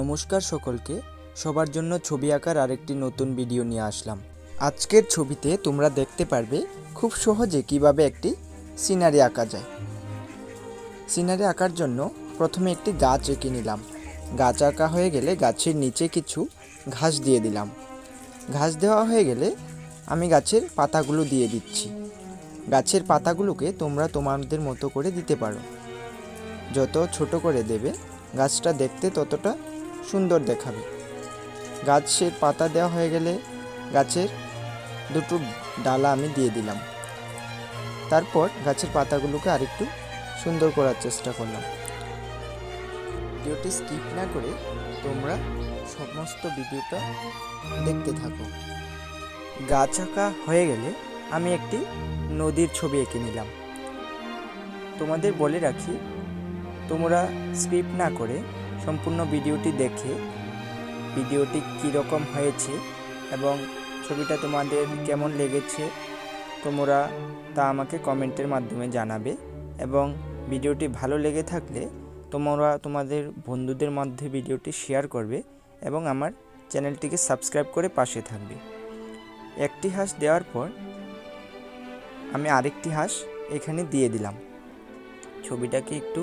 নমস্কার সকলকে, সবার জন্য ছবি আঁকার আরেকটি নতুন ভিডিও নিয়ে আসলাম। আজকের ছবিতে তোমরা দেখতে পারবে খুব সহজে কীভাবে একটি সিনারি আঁকা যায়। সিনারি আঁকার জন্য প্রথমে একটি গাছ এঁকে নিলাম। গাছ আঁকা হয়ে গেলে গাছের নিচে কিছু ঘাস দিয়ে দিলাম। ঘাস দেওয়া হয়ে গেলে আমি গাছের পাতাগুলো দিয়ে দিচ্ছি। গাছের পাতাগুলোকে তোমরা তোমাদের মতো করে দিতে পারো। যত ছোট করে দেবে, গাছটা দেখতে ততটা সুন্দর দেখাবে। গাছের পাতা দেওয়া হয়ে গেলে গাছের দুটো ডালা আমি দিয়ে দিলাম। তারপর গাছের পাতাগুলোকে আরেকটু সুন্দর করার চেষ্টা করলাম। ভিডিওটি স্কিপ না করে তোমরা সমস্ত ভিডিওটা দেখতে থাকো। গাছ আঁকা হয়ে গেলে আমি একটি নদীর ছবি এঁকে নিলাম। তোমাদের বলে রাখি, তোমরা স্ক্রিপ্ট না করে সম্পূর্ণ ভিডিওটি দেখে ভিডিওটি কীরকম হয়েছে এবং ছবিটা তোমাদের কেমন লেগেছে তোমরা তা আমাকে কমেন্টের মাধ্যমে জানাবে এবং ভিডিওটি ভালো লেগে থাকলে তোমরা তোমাদের বন্ধুদের মধ্যে ভিডিওটি শেয়ার করবে এবং আমার চ্যানেলটিকে সাবস্ক্রাইব করে পাশে থাকবে। একটি হাঁস দেওয়ার পর আমি আরেকটি হাঁস এখানে দিয়ে দিলাম। ছবিটাকে একটু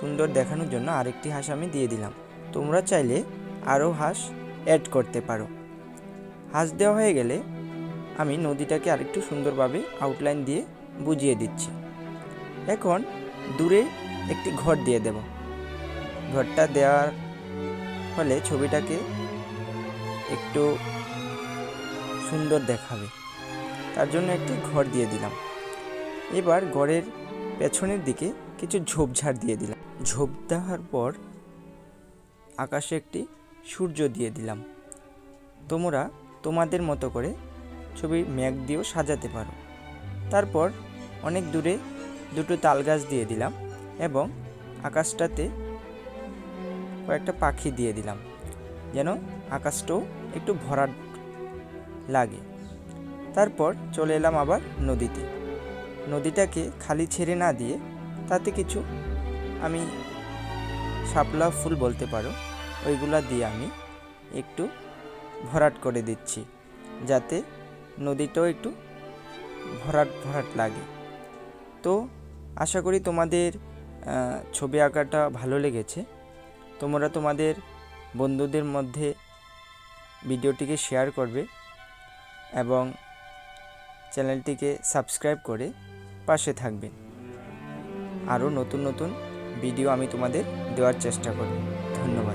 সুন্দর দেখানোর জন্য আরেকটি হাঁস আমি দিয়ে দিলাম। তোমরা চাইলে আরও হাঁস অ্যাড করতে পারো। হাঁস দেওয়া হয়ে গেলে আমি নদীটাকে আরেকটু সুন্দরভাবে আউটলাইন দিয়ে বুঝিয়ে দিচ্ছি। এখন দূরে একটি ঘর দিয়ে দেব। ঘরটা দেওয়ার ফলে ছবিটাকে একটু সুন্দর দেখাবে। তার জন্য একটি ঘর দিয়ে দিলাম। এবার ঘরের পেছনের দিকে কিছু ঝোপঝাড় দিয়ে দিলাম। ঝোপ দেওয়ার পর আকাশে একটি সূর্য দিয়ে দিলাম। তোমরা তোমাদের মতো করে ছবি মেঘ দিয়েও সাজাতে পারো। তারপর অনেক দূরে দুটো তাল গাছ দিয়ে দিলাম এবং আকাশটাতে কয়েকটা পাখি দিয়ে দিলাম, যেন আকাশটাও একটু ভরাট লাগে। তারপর চলে এলাম আবার নদীতে। নদীটাকে খালি ছেড়ে না দিয়ে তাতে কিছু আমি শাপলা ফুল বলতে পারো, ওইগুলা দিয়ে আমি একটু ভরাট করে দিচ্ছি, যাতে নদীটাও একটু ভরাট ভরাট লাগে। তো আশা করি তোমাদের ছবি আঁকাটা ভালো লেগেছে। তোমরা তোমাদের বন্ধুদের মধ্যে ভিডিওটিকে শেয়ার করবে এবং চ্যানেলটিকে সাবস্ক্রাইব করে পাশে থাকবেন। আরও নতুন নতুন ভিডিও আমি তোমাদের দেওয়ার চেষ্টা করি ধন্যবাদ।